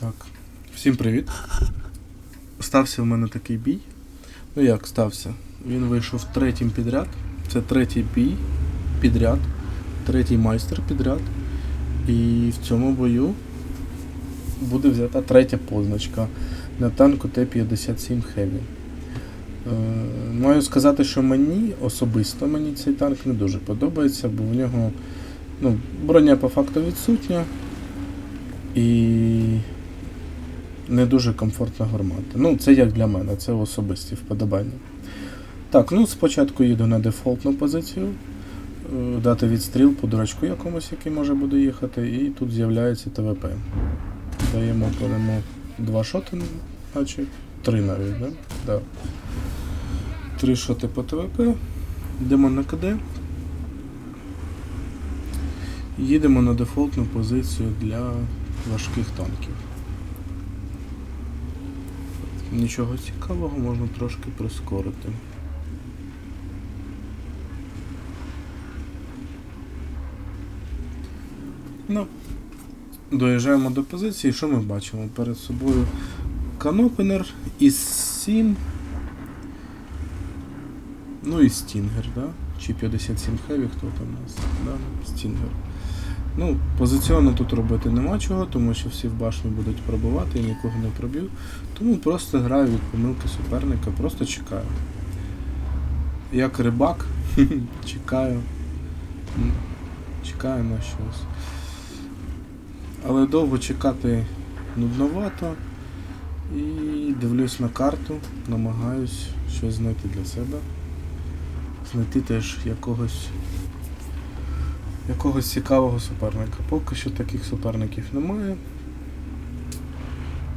Так. Всім привіт. Стався в мене такий бій. Ну як стався? Він вийшов третім підряд. Це третій бій підряд, третій майстер підряд. І в цьому бою буде взята третя позначка на танку Т-57 Heavy. Е, маю сказати, що мені особисто мені цей танк не дуже подобається, бо в нього ну, броня по факту відсутня і не дуже комфортно гармата. Ну, це як для мене, це особисті вподобання. Так, ну спочатку їду на дефолтну позицію, е, дати відстріл по дурачку якомусь, який може буде їхати, і тут з'являється ТВП. Даємо по ньому два шоти, наче три навіть, да? Да. Три шоти по ТВП. Йдемо на КД. Їдемо на дефолтну позицію для важких танків. Нічого цікавого, можна трошки прискорити. Ну, доїжджаємо до позиції, що ми бачимо? Перед собою канопенер із 7. Ну і Стінгер, да? Чи 57 Heavy, хто там у нас? Да? Стінгер. Ну, позиціонно тут робити нема чого, тому що всі в башню будуть пробувати, я нікого не проб'ю. Тому просто граю від помилки суперника, просто чекаю. Як рибак, чекаю. Чекаю на щось. Але довго чекати нудновато. І дивлюсь на карту, намагаюсь щось знайти для себе. Знайти теж якогось якогось цікавого суперника. Поки що таких суперників немає.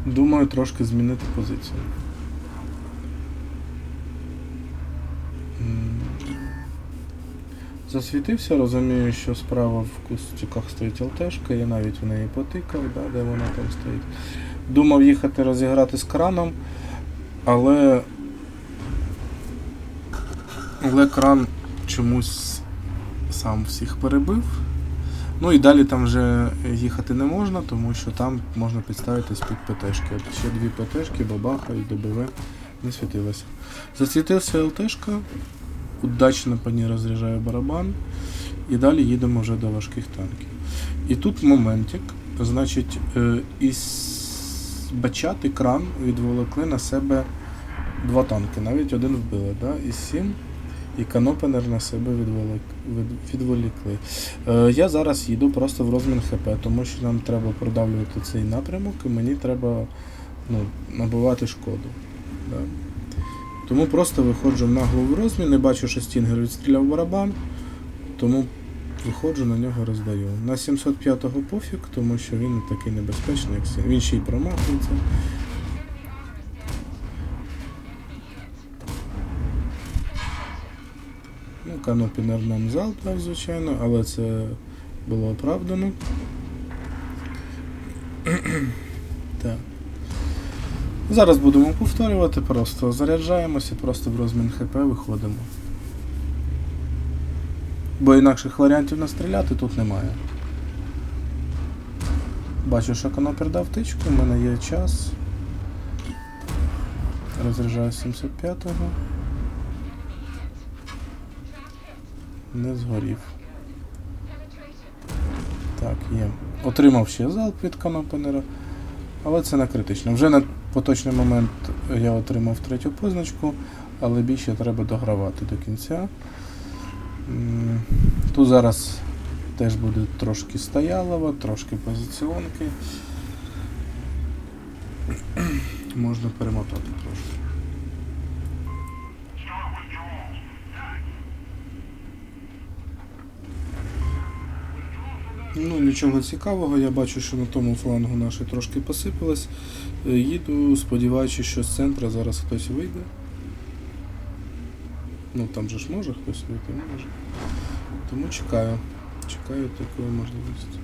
Думаю трошки змінити позицію. Засвітився, розумію, що справа в кустиках стоїть ЛТшка, я навіть в неї потикав, да, де вона там стоїть. Думав їхати розіграти з краном, але. Але кран чомусь сам всіх перебив. Ну і далі там вже їхати не можна, тому що там можна підставитись під ПТшки. Ще дві ПТшки, бабаха і ДБВ не світилося. Засвітився ЛТшка, удачно по ній розряджаю барабан. І далі їдемо вже до важких танків. І тут моментик, значить, е, із бачати кран відволокли на себе два танки, навіть один вбили, да? із сім і канопенер на себе відволікли. Е, я зараз їду просто в розмін ХП, тому що нам треба продавлювати цей напрямок, і мені треба ну, набивати шкоду. Да? Тому просто виходжу в наглу в розмін, не бачу, що Стінгер відстріляв барабан, тому виходжу на нього роздаю. На 705-го пофіг, тому що він такий небезпечний, як Він ще й промахується. Канопінер нам залпав, звичайно, але це було оправдано. так. Зараз будемо повторювати, просто заряджаємося, просто в розмін ХП виходимо. Бо інакших варіантів настріляти тут немає. Бачу, що канопер дав тичку, в мене є час. Розряджаю 75-го. Не згорів. Так, є. Отримав ще залп від канопенера, але це не критично. Вже на поточний момент я отримав третю позначку, але більше треба догравати до кінця. Тут зараз теж буде трошки стоялова, трошки позиціонки. Можна перемотати трошки. Ну, нічого цікавого, я бачу, що на тому флангу наше трошки посипалось. Е, Їду, сподіваючись, що з центра зараз хтось вийде. Ну там же ж може хтось вийти, не може. Тому чекаю. Чекаю такої можливості.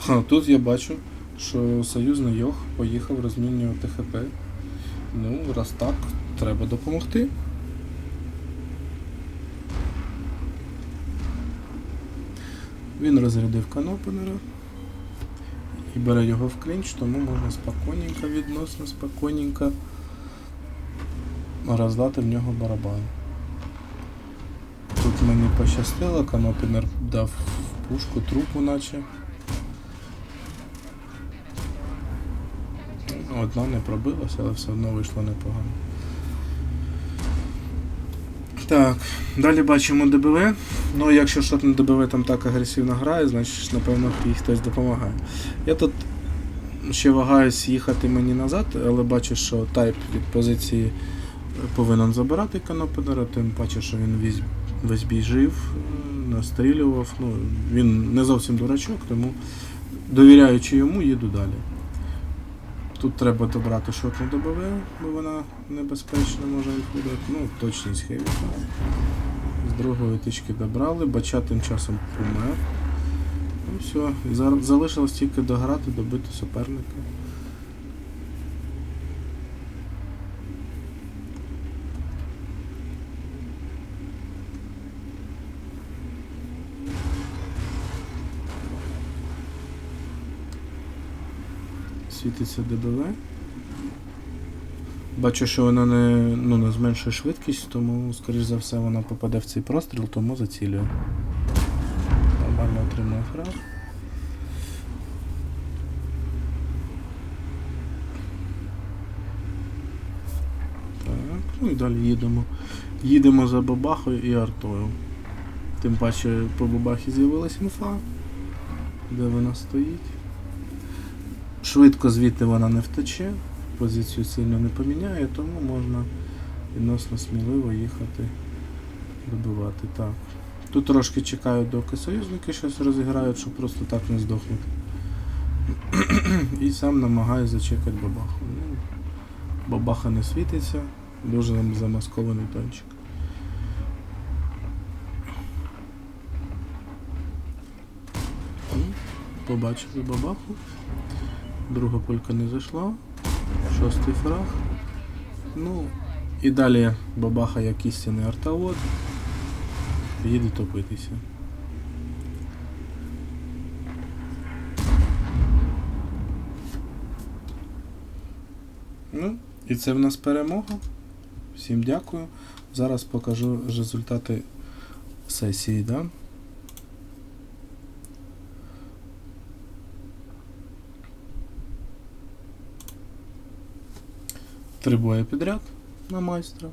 Ха, тут я бачу, що союзний Йох поїхав розмінювати ХП. Ну, раз так, треба допомогти. Він розрядив канопенера і бере його в клінч, тому можна спокійненько, відносно спокійненько роздати в нього барабан. Тут мені пощастило, канопенер дав пушку трупу наче. Ну, Одна не пробилася, але все одно вийшло непогано. Так, далі бачимо ДБВ. Ну, якщо на ДБВ там так агресивно грає, значить, напевно, їй хтось допомагає. Я тут ще вагаюсь їхати мені назад, але бачу, що тайп від позиції повинен забирати канопенера, тим паче, що він весь, весь бій жив, настрілював. Ну, він не зовсім дурачок, тому довіряючи йому, їду далі. Тут треба добрати шотну ДБВ, бо вона небезпечна, може відходити. Ну, точність хевіка. З другої тички добрали, бача тим часом помер. Ну все, залишилось тільки дограти, добити суперника. Світиться ДБВ. Бачу, що вона не, ну, не зменшує швидкість, тому, скоріш за все, вона попаде в цей простріл, тому зацілює. Нормально отримує фраг. Так, ну і далі їдемо. Їдемо за бабахою і артою. Тим паче по бабахі з'явилась інфа, де вона стоїть. Швидко звідти вона не втече, позицію сильно не поміняє, тому можна відносно сміливо їхати добивати. Так. Тут трошки чекаю, доки союзники щось розіграють, щоб просто так не здохнути. І сам намагаюся зачекати бабаху. Ну, бабаха не світиться, дуже замаскований тончик. Побачили бабаху. Друга пулька не зайшла. Шостий фраг. Ну, і далі бабаха як істинний артовод. Їде топитися. Ну, і це в нас перемога. Всім дякую. Зараз покажу результати сесії, да? Три бої підряд на майстра.